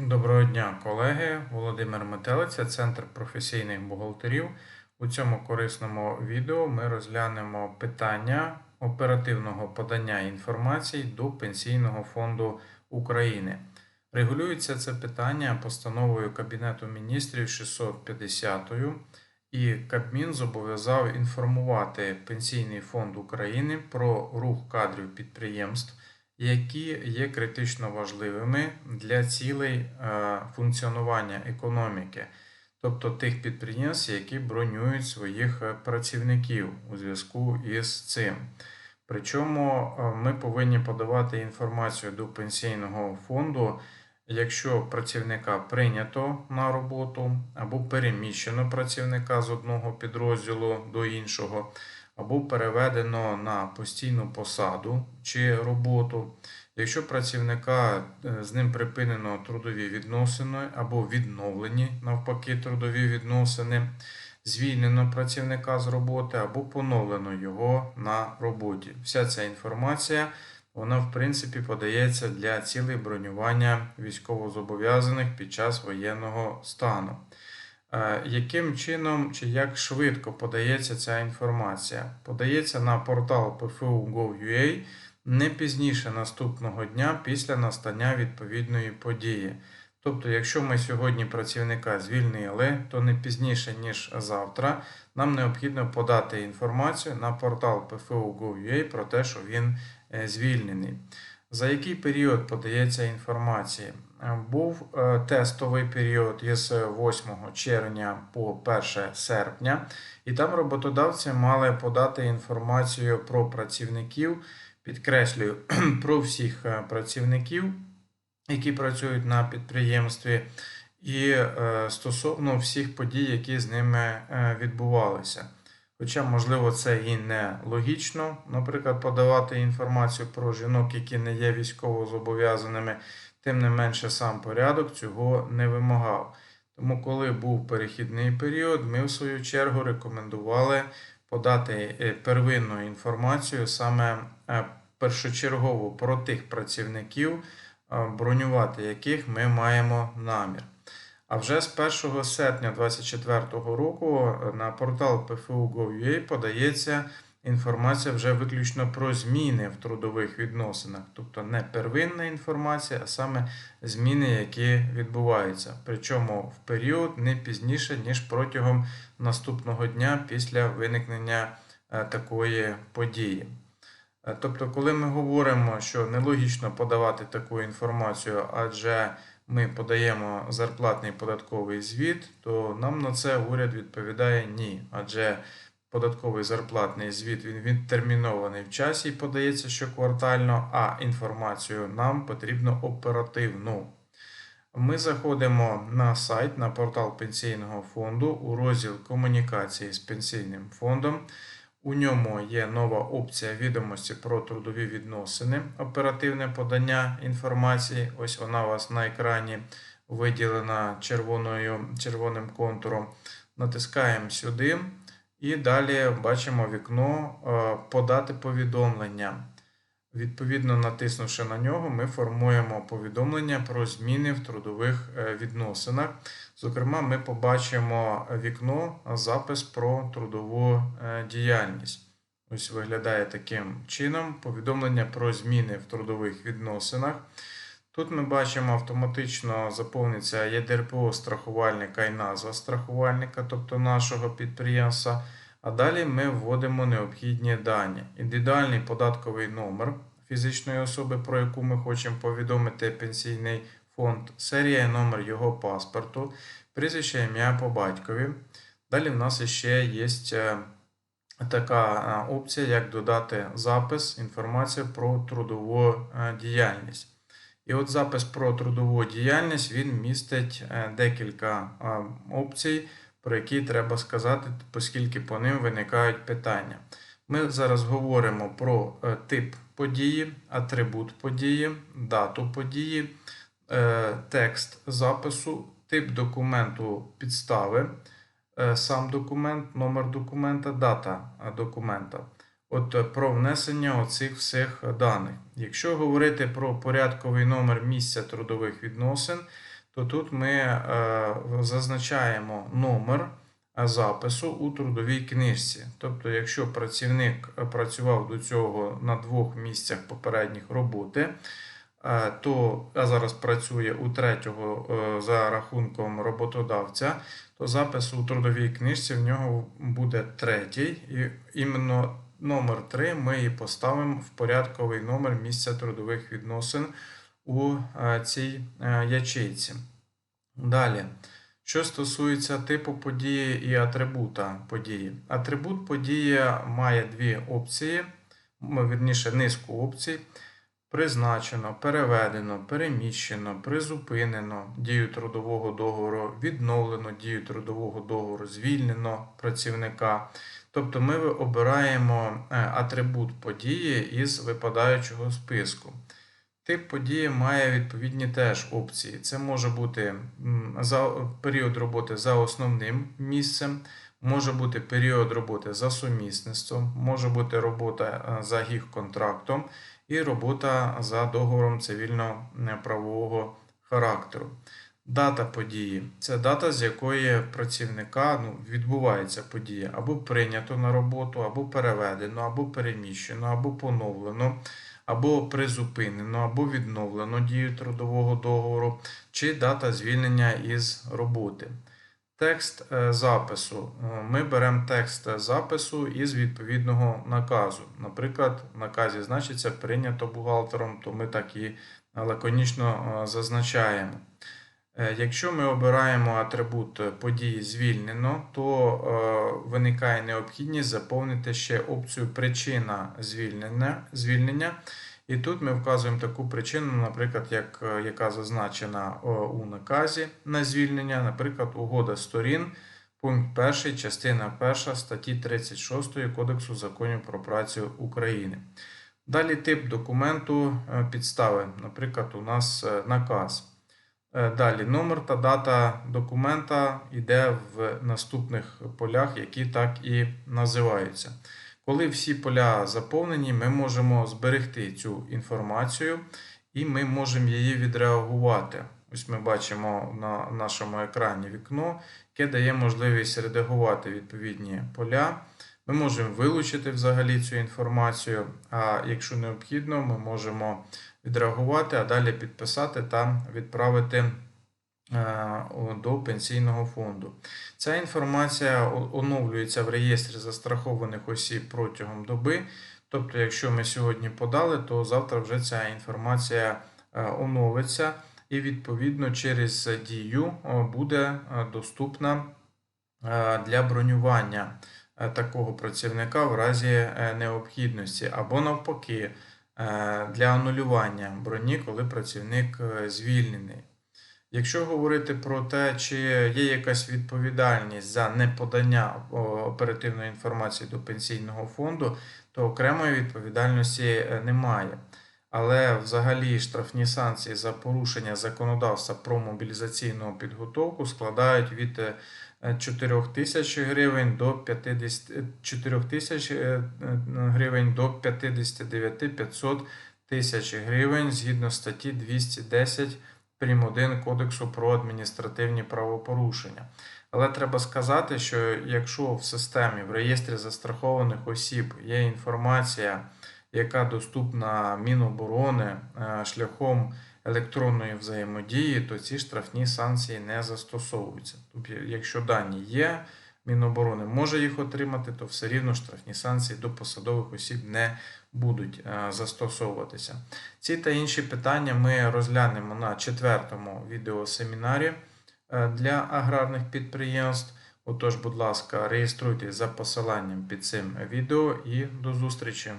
Доброго дня, колеги. Володимир Метелиця, Центр професійних бухгалтерів. У цьому корисному відео ми розглянемо питання оперативного подання інформації до Пенсійного фонду України. Регулюється це питання постановою Кабінету міністрів 650 і Кабмін зобов'язав інформувати Пенсійний фонд України про рух кадрів підприємств які є критично важливими для цілей е, функціонування економіки, тобто тих підприємств, які бронюють своїх е, працівників у зв'язку із цим. Причому е, ми повинні подавати інформацію до пенсійного фонду, якщо працівника прийнято на роботу або переміщено працівника з одного підрозділу до іншого або переведено на постійну посаду чи роботу. Якщо працівника е, з ним припинено трудові відносини або відновлені навпаки трудові відносини, звільнено працівника з роботи або поновлено його на роботі. Вся ця інформація вона в принципі подається для цілей бронювання військовозобов'язаних під час воєнного стану. Е, яким чином чи як швидко подається ця інформація? Подається на портал pfu.gov.ua не пізніше наступного дня після настання відповідної події. Тобто, якщо ми сьогодні працівника звільнили, то не пізніше, ніж завтра, нам необхідно подати інформацію на портал pfu.gov.ua про те, що він е, звільнений. За який період подається інформація? Е, був е, тестовий період із 8 червня по 1 серпня, і там роботодавці мали подати інформацію про працівників, підкреслюю, про всіх е, працівників, які працюють на підприємстві, і стосовно всіх подій, які з ними відбувалися. Хоча, можливо, це і не логічно, наприклад, подавати інформацію про жінок, які не є військово зобов'язаними, тим не менше сам порядок цього не вимагав. Тому, коли був перехідний період, ми в свою чергу рекомендували подати е, первинну інформацію саме е, першочергово про тих працівників, е, бронювати яких ми маємо намір. А вже з 1 серпня 2024 року на портал PFU.gov.ua подається інформація вже виключно про зміни в трудових відносинах, тобто не первинна інформація, а саме зміни, які відбуваються. Причому в період не пізніше, ніж протягом наступного дня після виникнення е, такої події. Е, тобто, коли ми говоримо, що нелогічно подавати таку інформацію, адже ми подаємо зарплатний податковий звіт, то нам на це уряд відповідає ні. Адже податковий зарплатний звіт він відтермінований в часі і подається щоквартально, а інформацію нам потрібно оперативну. Ми заходимо на сайт, на портал Пенсійного фонду у розділ комунікації з пенсійним фондом. У ньому є нова опція відомості про трудові відносини, оперативне подання інформації. Ось вона у вас на екрані виділена червоною, червоним контуром. Натискаємо сюди. І далі бачимо вікно е, Подати повідомлення. Відповідно, натиснувши на нього, ми формуємо повідомлення про зміни в трудових е, відносинах. Зокрема, ми побачимо вікно запис про трудову е, діяльність. Ось виглядає таким чином повідомлення про зміни в трудових відносинах. Тут ми бачимо, автоматично заповниться ЄДРПО страхувальника і назва страхувальника, тобто нашого підприємства. А далі ми вводимо необхідні дані. Індивідуальний податковий номер фізичної особи, про яку ми хочемо повідомити пенсійний фонд, серія і номер його паспорту, прізвище ім'я по батькові. Далі в нас ще є е, така е, опція, як додати запис, інформація про трудову е, діяльність. І от запис про трудову діяльність він містить декілька опцій про які треба сказати, оскільки по ним виникають питання. Ми зараз говоримо про е, тип події, атрибут події, дату події, е, текст запису, тип документу підстави, е, сам документ, номер документа, дата документа. От Про внесення оцих всіх даних. Якщо говорити про порядковий номер місця трудових відносин, то тут ми е, зазначаємо номер е, запису у трудовій книжці. Тобто, якщо працівник е, працював до цього на двох місцях попередніх роботи, е, то а зараз працює у третього е, за рахунком роботодавця, то запис у трудовій книжці в нього буде третій. І іменно номер 3 ми і поставимо в порядковий номер місця трудових відносин у е, цій е, ячейці. Далі. Що стосується типу події і атрибута події. Атрибут події має дві опції, вірніше низку опцій. Призначено, переведено, переміщено, призупинено дію трудового договору, відновлено дію трудового договору, звільнено працівника. Тобто ми обираємо е, атрибут події із випадаючого списку. Тип події має відповідні теж опції. Це може бути період роботи за основним місцем, може бути період роботи за сумісництвом, може бути робота е, за гіг-контрактом і робота за договором цивільно-правового характеру. Дата події це дата, з якої працівника ну, відбувається подія, або прийнято на роботу, або переведено, або переміщено, або поновлено, або призупинено, або відновлено дію трудового договору, чи дата звільнення із роботи. Текст е, запису. Е, Ми беремо текст запису із відповідного наказу. Наприклад, в наказі значиться прийнято бухгалтером, то ми так і лаконічно е, зазначаємо. Е, Якщо ми обираємо атрибут події звільнено, то е, виникає необхідність заповнити ще опцію причина звільнення. І тут ми вказуємо таку причину, наприклад, як, е, яка зазначена е, у наказі на звільнення, наприклад, угода сторін, пункт 1, частина 1 статті 36 Кодексу законів про працю України. Далі тип документу е, підстави, наприклад, у нас е, наказ. Е, Далі номер та дата документа йде в наступних полях, які так і називаються. Коли всі поля заповнені, ми можемо зберегти цю інформацію і ми можемо її відреагувати. Ось ми бачимо на нашому екрані вікно, яке дає можливість редагувати відповідні поля. Ми можемо вилучити взагалі цю інформацію, а якщо необхідно, ми можемо відреагувати, а далі підписати та відправити е, до пенсійного фонду. Ця інформація оновлюється в реєстрі застрахованих осіб протягом доби. Тобто, якщо ми сьогодні подали, то завтра вже ця інформація е, оновиться і відповідно через дію е, буде доступна для бронювання такого працівника в разі е, необхідності, або навпаки, е, для анулювання броні, коли працівник е, звільнений. Якщо говорити про те, чи є якась відповідальність за неподання оперативної інформації до пенсійного фонду, то окремої відповідальності е, немає. Але взагалі штрафні санкції за порушення законодавства про мобілізаційну підготовку складають від е, 4 тисяч гривень до 50 е, 4 тисяч е, е, гривень до 59 500 тисяч гривень згідно статті 210 прим. 1 Кодексу про адміністративні правопорушення. Але треба сказати, що якщо в системі в реєстрі застрахованих осіб є інформація, яка доступна Міноборони е, шляхом електронної взаємодії, то ці штрафні санкції не застосовуються. Тобто, якщо дані є, Міноборони може їх отримати, то все рівно штрафні санкції до посадових осіб не будуть е, застосовуватися. Ці та інші питання ми розглянемо на четвертому відеосемінарі е, для аграрних підприємств. Отож, будь ласка, реєструйтесь за посиланням під цим відео і до зустрічі!